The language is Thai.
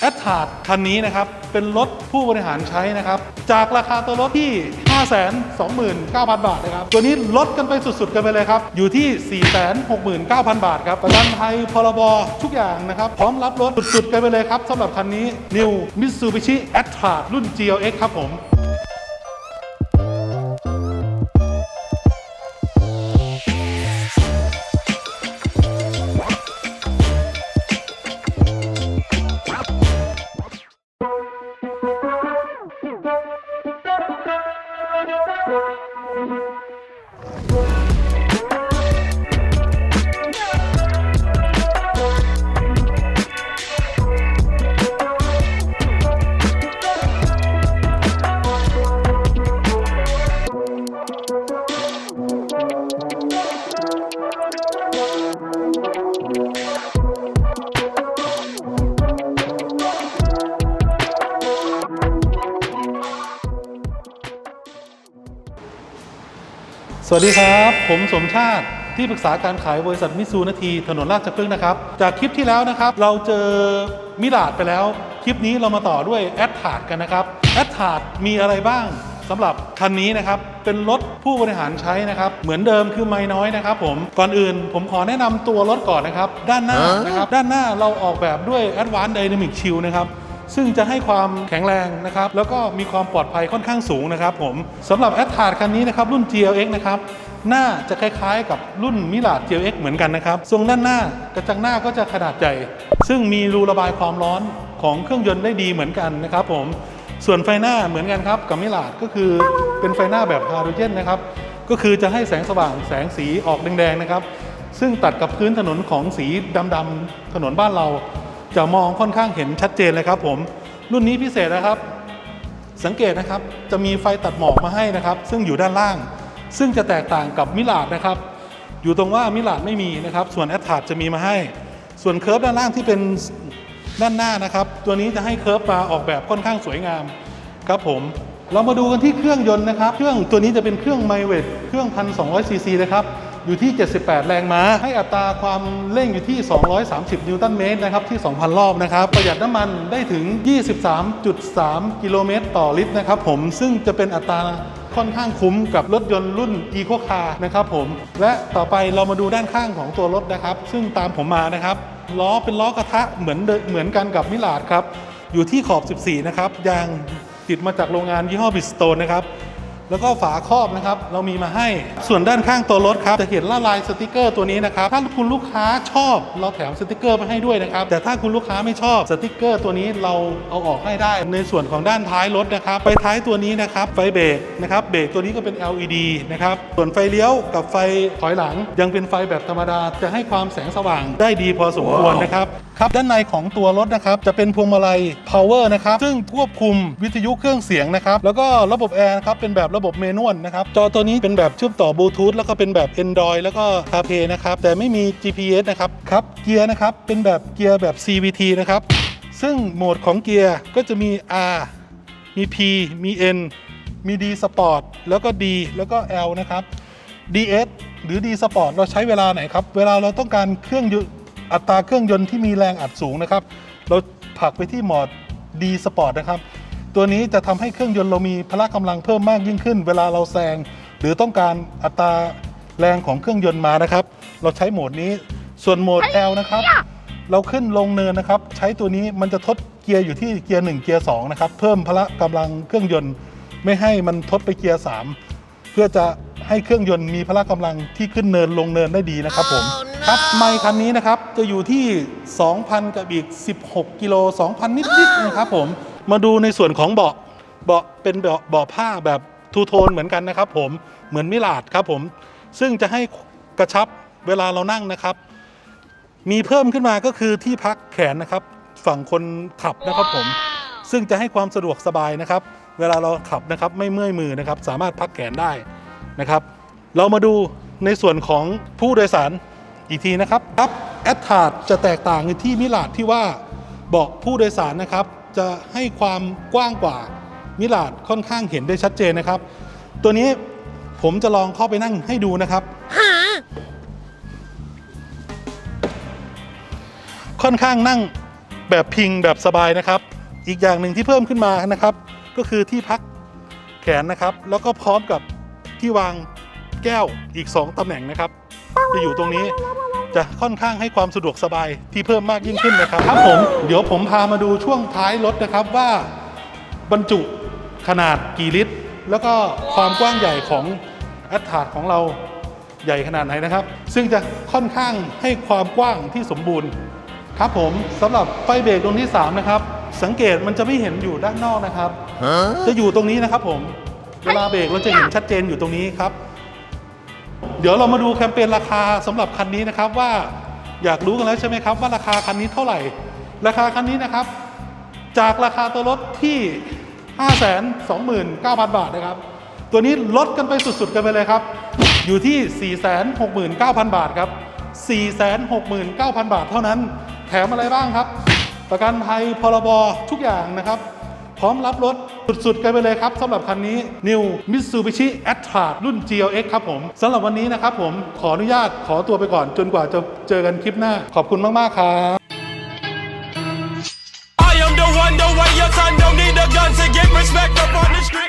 แอดทาร์ดคันนี้นะครับ เป็นรถผู้บริหารใช้นะครับ จากราคาตัวรถที่ 529,000 บาทนะครับ ตัวนี้ลดกันไปสุดๆ กันไปเลยครับ อยู่ที่ 469,000 บาทครับประกันภัยพรบทุกอย่างนะครับ พร้อมรับรถสุดๆ กันไปเลยครับสำหรับคันนี้ New Mitsubishi a t t r a รุ่น GLX ครับผม สวัสดีครับ ผมสมชาติที่ปรึกษาการขายบริษัทมิซูนาทีถนนราชพฤกษ์นะครับ จากคลิปที่แล้วนะครับ เราเจอมิลาดไปแล้ว คลิปนี้เรามาต่อด้วยแอดทาร์ดกันนะครับแอดทาร์ดมีอะไรบ้างสำหรับคันนี้นะครับ เป็นรถผู้บริหารใช้นะครับ เหมือนเดิมคือไม่น้อยนะครับผมก่อนอื่นผมขอแนะนำตัวรถก่อนนะครับ ด้านหน้านะครับด้านหน้าเราออกแบบด้วย Advanced Dynamic Shield นะครับ ซึ่งจะให้ความแข็งแรงนะครับแล้วก็มีความปลอดภัยค่อนข้างสูงนะครับผมสำหรับแอ t ทาร์ดคันนี้นะครับรุ่น GLX นะครับหน้าจะคล้ายๆ กับรุ่นมิลาด GLX เหมือนกันนะครับทรงด้านหน้ากระจังหน้าก็จะขนาดใหญ่ซึ่งมีรูระบายความร้อนของเครื่องยนต์ได้ดีเหมือนกันนะครับผมส่วนไฟหน้าเหมือนกันครับกับมิลาดก็คือเป็นไฟหน้าแบบฮาโดรเจนนะครับก็คือจะให้แสงสว่างแสงสีออกแดงๆนะครับ ซึ่งตัดกับพื้นถนนของสีดำๆถนนบ้านเรา จะมองค่อนข้างเห็นชัดเจนเลยครับผม รุ่นนี้พิเศษนะครับ สังเกตนะครับจะมีไฟตัดหมอกมาให้นะครับ ซึ่งอยู่ด้านล่าง ซึ่งจะแตกต่างกับมิลาดนะครับ อยู่ตรงว่ามิลาดไม่มีนะครับ ส่วนแอตทาดจะมีมาให้ ส่วนเคิร์ฟด้านล่างที่เป็นด้านหน้านะครับ ตัวนี้จะให้เคิร์ฟมาออกแบบค่อนข้างสวยงามครับผมเรามาดูกันที่เครื่องยนต์นะครับ เครื่องตัวนี้จะเป็นเครื่องไมเวทเครื่อง 1,200ซีซีนะครับ อยู่ที่ 78 แรงม้า ให้อัตราความเร่งอยู่ที่ 230 นิวตันเมตรนะครับ ที่ 2,000 รอบนะครับ ประหยัดน้ำมันได้ถึง 23.3 กิโลเมตรต่อลิตรนะครับผม ซึ่งจะเป็นอัตราค่อนข้างคุ้มกับรถยนต์รุ่น Eco Car นะครับผม และต่อไปเรามาดูด้านข้างของตัวรถนะครับ ซึ่งตามผมมานะครับ ล้อเป็นล้อกระทะเหมือนเหมือนกันกับมิลาดครับ อยู่ที่ขอบ 14 นะครับ ยางติดมาจากโรงงานยี่ห้อบิสโตนนะครับ แล้วก็ฝาครอบนะครับ เรามีมาให้ส่วนด้านข้างตัวรถครับจะเห็นละลายสติกเกอร์ตัวนี้นะครับ ถ้าคุณลูกค้าชอบเราแถมสติกเกอร์มาให้ด้วยนะครับ แต่ถ้าคุณลูกค้าไม่ชอบสติกเกอร์ตัวนี้เราเอาออกให้ได้ ในส่วนของด้านท้ายรถนะครับ ไฟท้ายตัวนี้นะครับไฟเบรกนะครับเบรกตัวนี้ก็เป็น LED นะครับส่วนไฟเลี้ยวกับไฟถอยหลัง ยังเป็นไฟแบบธรรมดาจะให้ความแสงสว่างได้ดีพอสมควรนะครับครับด้านในของตัวรถนะครับจะเป็นพวงมาลัย power นะครับซึ่งควบคุมวิทยุเครื่องเสียงนะครับแล้วก็ระบบแอร์นะครับเป็นแบบระบบเมนวลนะครับ จอตัวนี้เป็นแบบเชื่อมต่อบลูทูธแล้วก็เป็นแบบ Android แล้วก็ CarPlay นะครับ แต่ไม่มี GPS นะครับครับเกียร์นะครับ เป็นแบบเกียร์แบบ CVT นะครับ ซึ่งโหมดของเกียร์ก็จะมี R มี P มี N มี D Sport แล้วก็ D แล้วก็ L นะครับ DS หรือ D Sport เราใช้เวลาไหนครับ เวลาเราต้องการเครื่องยอัตราเครื่องยนต์ที่มีแรงอัดสูงนะครับ เราผลักไปที่โหมด D Sport นะครับ ตัวนี้จะทำให้เครื่องยนต์เรามีพละกำลังเพิ่มมากยิ่งขึ้น เวลาเราแซง หรือต้องการอัตราแรงของเครื่องยนต์มานะครับ เราใช้โหมดนี้ส่วนโหมด L นะครับ เราขึ้นลงเนินนะครับ ใช้ตัวนี้มันจะทดเกียร์อยู่ที่เกียร์1เกียร์2นะครับเพิ่มพละกำลังเครื่องยนต์ ไม่ให้มันทดไปเกียร์3เพื่อจะให้เครื่องยนต์มีพละกำลังที่ขึ้นเนินลงเนินได้ดีนะครับผมครับไมค์คันนี้นะครับจะอยู่ที่ 2,000 กับอีก 16 กิโล 2,000 นิดๆนะครับผม มาดูในส่วนของเบาะเบาะเป็นเบาะเบาะผ้าแบบทูโทนเหมือนกันนะครับผมเหมือนมิลาดครับผมซึ่งจะให้กระชับเวลาเรานั่งนะครับ มีเพิ่มขึ้นมาก็คือที่พักแขนนะครับ ฝั่งคนขับนะครับผม ซึ่งจะให้ความสะดวกสบายนะครับ เวลาเราขับนะครับไม่เมื่อยมือนะครับ สามารถพักแขนได้นะครับ เรามาดูในส่วนของผู้โดยสารอีกทีนะครับครับแอดทาร์ดจะแตกต่างที่มิลาดที่ว่าเบาะผู้โดยสารนะครับ จะให้ความกว้างกว่ามิลาดค่อนข้างเห็นได้ชัดเจนนะครับ ตัวนี้ผมจะลองเข้าไปนั่งให้ดูนะครับ ค่อนข้างนั่งแบบพิงแบบสบายนะครับ อีกอย่างหนึ่งที่เพิ่มขึ้นมานะครับ ก็คือที่พักแขนนะครับ แล้วก็พร้อมกับที่วางแก้วอีก 2ตำแหน่งนะครับ จะอยู่ตรงนี้ จะค่อนข้างให้ความสะดวกสบายที่เพิ่มมากยิ่งขึ้นนะครับครับผมเดี๋ยวผมพามาดูช่วงท้ายรถนะครับว่าบรรจุขนาดกี่ลิตร แล้วก็ความกว้างใหญ่ของแอดทาร์ดของเราใหญ่ขนาดไหนนะครับ ซึ่งจะค่อนข้างให้ความกว้างที่สมบูรณ์ ครับผมสำหรับไฟเบรกตรงที่ 3 นะครับ สังเกตมันจะไม่เห็นอยู่ด้านนอกนะครับ จะอยู่ตรงนี้นะครับผม เวลาเบรกเราจะเห็นชัดเจนอยู่ตรงนี้ครับ ดี๋ยวเรามาดูแคมเปญราคาสำหรับคันนี้นะครับว่าอยากรู้กันแล้วใช่ไหมครับว่าราคาคันนี้เท่าไหร่ ราคาคันนี้นะครับ จากราคาตัวรถที่ 529,000 บาทนะครับ ตัวนี้ลดกันไปสุดๆกันไปเลยครับ อยู่ที่ 469,000 บาทครับ 469,000 บาทเท่านั้น แถมอะไรบ้างครับ ประกันภัยพรบทุกอย่างนะครับ พร้อมรับรถ สุดๆ กันไปเลยครับสำหรับคันนี้ New Mitsubishi a t t r a รุ่น GLX ครับผมสำหรับวันนี้นะครับผมขออนุญาตขอตัวไปก่อนจนกว่าจะเจอกันคลิปหน้า ขอบคุณมากๆครับ I am the one, the way your son don't need a gun to get respect up on the street.